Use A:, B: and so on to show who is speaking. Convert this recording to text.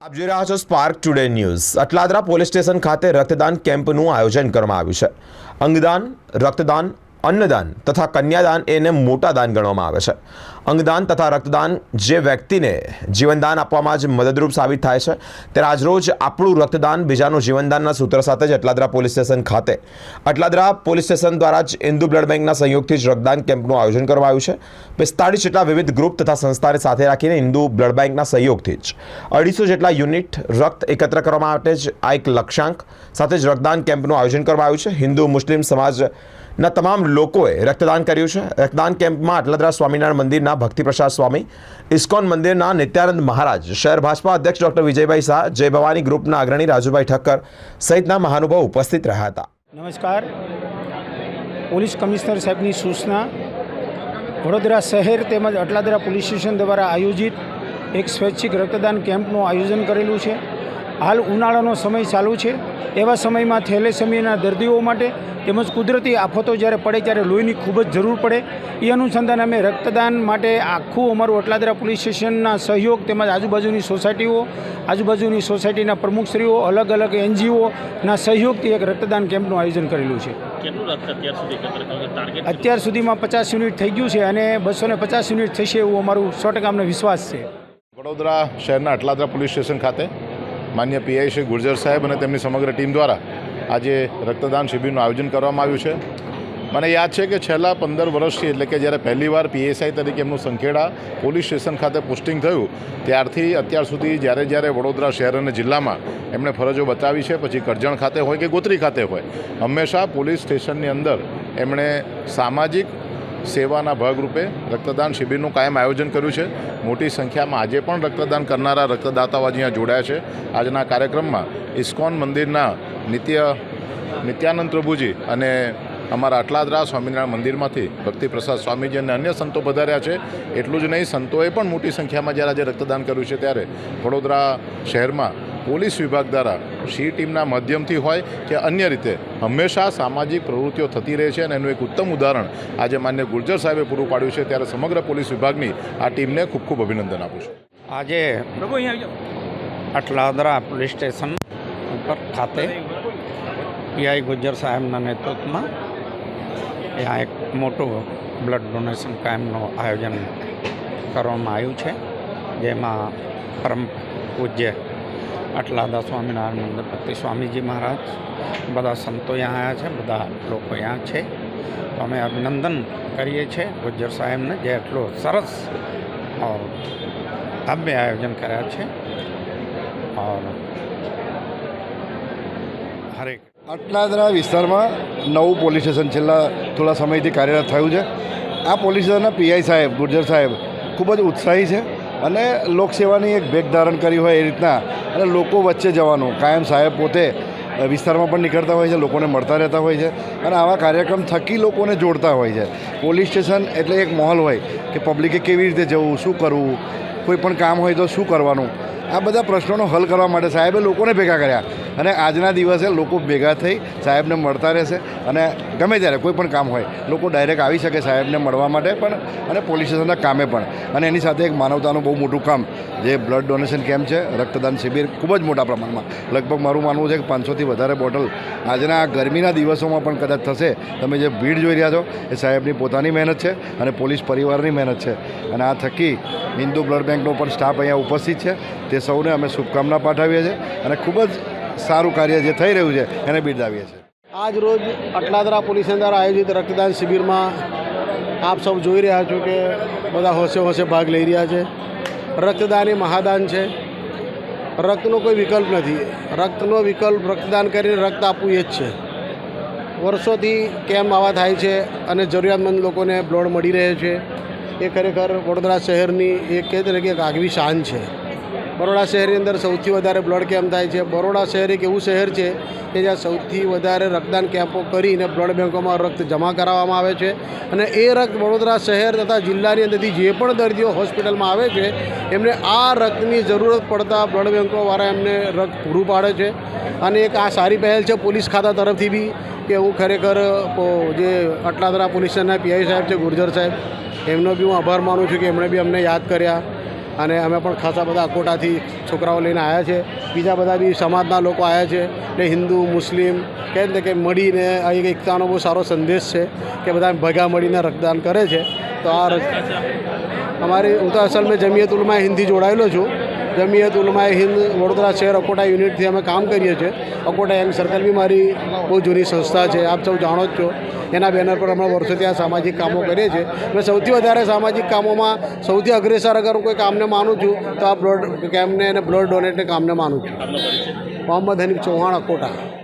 A: આપ જોઈ રહ્યા છો spark today news Atladara police station ખાતે રક્તદાન કેમ્પનું આયોજન કરવામાં આવ્યું છે. અંગદાન, રક્તદાન અન્નદાન તથા કન્યાદાન એને મોટા દાન ગણવામાં આવે છે. અંગદાન તથા રક્તદાન જે વ્યક્તિને જીવનદાન આપવામાં જ મદદરૂપ સાબિત થાય છે. તે આજરોજ આપણું રક્તદાન બીજાનું જીવનદાનના સૂત્ર સાથે જ અટલાદરા પોલીસ સ્ટેશન ખાતે. અટલાદરા પોલીસ સ્ટેશન દ્વારા જ ઇન્દુ બ્લડ બેંકના સહયોગથી જ રક્તદાન કેમ્પનું આયોજન કરવામાં આવ્યું છે. પિસ્તાળીસ જેટલા વિવિધ ગ્રુપ તથા સંસ્થાને સાથે રાખીને ઇન્દુ બ્લડ બેંકના સહયોગથી જ અઢીસો જેટલા યુનિટ રક્ત એકત્ર કરવા માટે જ આ એક લક્ષ્યાંક સાથે જ રક્તદાન કેમ્પનું આયોજન કરવામાં આવ્યું છે. હિન્દુ, મુસ્લિમ સમાજના તમામ લોકોએ રક્તદાન કર્યું છે. રક્તદાન કેમ્પમાં આટલાદરા સ્વામિનારાયણ મંદિરના ભક્તિપ્રસાદ સ્વામી, ઇસ્કોન મંદિરના નિત્યાનંદ મહારાજ, શહેર ભાજપા અધ્યક્ષ ડોક્ટર વિજયભાઈ શાહ, જય ભવાની ગ્રુપના અગ્રણી રાજુભાઈ ઠક્કર સહિતના મહાનુભાવ ઉપસ્થિત રહ્યા હતા.
B: નમસ્કાર. પોલીસ કમિશનર સાહેબની સૂચના. વડોદરા શહેર તેમજ અટલાદરા પોલીસ સ્ટેશન દ્વારા આયોજિત એક સ્વૈચ્છિક રક્તદાન કેમ્પનું આયોજન કરેલું છે. હાલ ઉનાળાનો સમય ચાલુ છે. એવા સમયમાં થેલેસેમિયાના દર્દીઓ માટે તેમજ કુદરતી આફતો જ્યારે પડે ત્યારે લોહીની ખૂબ જ જરૂર પડે. એ અનુસંધાને અમે રક્તદાન માટે આખું અમારું અટલાદરા પોલીસ સ્ટેશનના સહયોગ તેમજ આજુબાજુની સોસાયટીઓ આજુબાજુની સોસાયટીના પ્રમુખશ્રીઓ અલગ અલગ એનજીઓના સહયોગથી એક રક્તદાન કેમ્પનું આયોજન કરેલું છે.
C: અત્યાર સુધી એકત્ર કર્યું ટાર્ગેટ
B: અત્યાર સુધીમાં પચાસ યુનિટ થઈ ગયું છે અને બસો ને પચાસ યુનિટ થશે એવું અમારું સો ટકા અમને વિશ્વાસ છે.
D: વડોદરા શહેરના અટલાદરા પોલીસ સ્ટેશન ખાતે માન્ય પીઆઈ શ્રી ગુર્જર સાહેબ અને તેમની સમગ્ર ટીમ દ્વારા આજે રક્તદાન શિબિરનું આયોજન કરવામાં આવ્યું છે. મને યાદ છે કે છેલ્લા પંદર વર્ષથી, એટલે કે જ્યારે પહેલીવાર પીએસઆઈ તરીકે એમનું સંખેડા પોલીસ સ્ટેશન ખાતે પોસ્ટિંગ થયું, ત્યારથી અત્યાર સુધી જ્યારે જ્યારે વડોદરા શહેર અને જિલ્લામાં એમણે ફરજો બતાવી છે, પછી કરજણ ખાતે હોય કે ગોત્રી ખાતે હોય, હંમેશા પોલીસ સ્ટેશનની અંદર એમણે સામાજિક સેવાના ભાગરૂપે રક્તદાન શિબિરનું કાયમ આયોજન કર્યું છે. મોટી સંખ્યામાં આજે પણ રક્તદાન કરનારા રક્તદાતાઓ આજે જોડાયા છે. આજના કાર્યક્રમમાં ઇસ્કોન મંદિરના નિત્ય, નિત્યાનંદ પ્રભુજી અને અમારા અટલાદરા સ્વામિનારાયણ મંદિરમાંથી ભક્તિપ્રસાદ સ્વામીજી અને અન્ય સંતો પધાર્યા છે. એટલું જ નહીં, સંતોએ પણ મોટી સંખ્યામાં જ્યારે આજે રક્તદાન કર્યું છે ત્યારે વડોદરા શહેરમાં પોલીસ વિભાગ દ્વારા સી ટીમના માધ્યમથી હોય કે અન્ય રીતે હંમેશા સામાજિક પ્રવૃત્તિઓ થતી રહે છે અને એનું એક ઉત્તમ ઉદાહરણ આજે માન્ય ગુર્જર સાહેબે પૂરું પાડ્યું છે. ત્યારે સમગ્ર પોલીસ વિભાગની આ ટીમને ખૂબ ખૂબ અભિનંદન આપું છું.
E: આજે અટલાદરા પોલીસ સ્ટેશન ઉપર ખાતે પીઆઈ ગુજ્જર સાહેબના નેતૃત્વમાં ત્યાં એક મોટું બ્લડ ડોનેશન કેમ્પનું આયોજન કરવામાં આવ્યું છે જેમાં પરમ પૂજ્ય અટલાદા સ્વામિનારાયણ મંદિર પ્રત્યે સ્વામીજી મહારાજ બધા સંતો અહીંયા આવ્યા છે, બધા લોકો અહીંયા છે. તો અમે અભિનંદન કરીએ છીએ ગુજ્જર સાહેબને જે એટલો સરસ ઓર ભવ્ય આયોજન કર્યા છે. ઓર હરેક
F: અટલાદરા વિસ્તારમાં નવું પોલીસ સ્ટેશન છેલ્લા થોડા સમયથી કાર્યરત થયું છે. આ પોલીસ સ્ટેશનના પીઆઈ સાહેબ ગુર્જર સાહેબ ખૂબ જ ઉત્સાહી છે. અને લોકસેવાની એક ભેટ ધારણ કરી હોય એ રીતના અને લોકો વચ્ચે જવાનું. કાયમ સાહેબ પોતે વિસ્તારમાં પણ નીકળતા હોય છે, લોકોને મળતા રહેતા હોય છે અને આવા કાર્યક્રમ થકી લોકોને જોડતા હોય છે. પોલીસ સ્ટેશન એટલે એક માહોલ હોય કે પબ્લિકે કેવી રીતે જવું, શું કરવું, કોઈ પણ કામ હોય તો શું કરવાનું? આ બધા પ્રશ્નોનો હલ કરવા માટે સાહેબે લોકોને ભેગા કર્યા. અને આજના દિવસે લોકો ભેગા થઈ સાહેબને મળતા રહેશે અને ગમે ત્યારે કોઈ પણ કામ હોય, લોકો ડાયરેક્ટ આવી શકે સાહેબને મળવા માટે પણ અને પોલીસ સ્ટેશનના કામે પણ. અને એની સાથે એક માનવતાનું બહુ મોટું કામ, જે બ્લડ ડોનેશન કેમ્પ છે, રક્તદાન શિબિર ખૂબ જ મોટા પ્રમાણમાં. લગભગ મારું માનવું છે કે પાંચસોથી વધારે બોટલ આજના ગરમીના દિવસોમાં પણ કદાચ થશે. તમે જે ભીડ જોઈ રહ્યા છો, એ સાહેબની પોતાની મહેનત છે અને પોલીસ પરિવારની મહેનત છે. અને આ થકી હિન્દુ બ્લડ બેંકનો પણ સ્ટાફ અહીંયા ઉપસ્થિત છે. તે સૌને અમે શુભકામના પાઠવીએ છીએ અને ખૂબ જ સારું કાર્ય જે થઈ રહ્યું છે, એને બિરદાવીએ છીએ.
G: આજ રોજ અટલાદરા પોલીસ દ્વારા આયોજિત રક્તદાન શિબિરમાં આપ સૌ જોઈ રહ્યા છો કે બધા હોશે હોશે ભાગ લઈ રહ્યા છે. રક્તદાન એ મહાદાન છે. રક્તનો કોઈ વિકલ્પ નથી. રક્તનો વિકલ્પ રક્તદાન કરીને રક્ત આપવું એ જ છે. વર્ષોથી કેમ આવા થાય છે અને જરૂરિયાતમંદ લોકોને બ્લડ મળી રહે છે, એ ખરેખર વડોદરા શહેરની એક કે એક આગવી શાન છે. બરોડા શહેરની અંદર સૌથી વધારે બ્લડ કેમ્પ થાય છે. બરોડા શહેર એક એવું શહેર છે કે જ્યાં સૌથી વધારે રક્તદાન કેમ્પો કરીને બ્લડ બેંકોમાં રક્ત જમા કરાવવામાં આવે છે. અને એ રક્ત વડોદરા શહેર તથા જિલ્લાની અંદરથી જે પણ દર્દીઓ હોસ્પિટલમાં આવે છે, એમને આ રક્તની જરૂરત પડતા બ્લડ બેંકોવાળા એમને રક્ત પૂરું પાડે છે. અને એક આ સારી પહેલ છે પોલીસ ખાતા તરફથી બી કે હું ખરેખર જે અટલાદરા પોલીસ સ્ટેશનના પીઆઈ સાહેબ છે, ગુર્જર સાહેબ, એમનો બી હું આભાર માનું છું કે એમણે બી અમને યાદ કર્યા. અને અમે પણ ખાસા બધા અકોટાથી છોકરાઓ લઈને આવ્યા છે. બીજા બધા બી સમાજના લોકો આવ્યા છે એટલે હિન્દુ, મુસ્લિમ, કહે ને કે મળીને એક એકતાનો બહુ સારો સંદેશ છે કે બધા ભેગા મળીને રક્તદાન કરે છે. તો આ અમારી હું તો અસલ મેં જમીયત ઉલમાં હિન્દી જોડાયેલો છું. જમિયત ઉલમાએ હિન્દ વડોદરા શહેર અકોટા યુનિટથી અમે કામ કરીએ છીએ. અકોટા યંગ સર્કલ બી મારી બહુ જૂની સંસ્થા છે. આપ સૌ જાણો જ છો. એના બેનર પર હમણાં વર્ષોથી આ સામાજિક કામો કરીએ છીએ. મેં સૌથી વધારે સામાજિક કામોમાં સૌથી અગ્રેસર અગર હું કોઈ કામને માનું છું, તો આ બ્લડ કેમ્પને અને બ્લડ ડોનેટને કામને માનું છું. મોહમ્મદ હનીફ ચૌહાણ, અકોટા.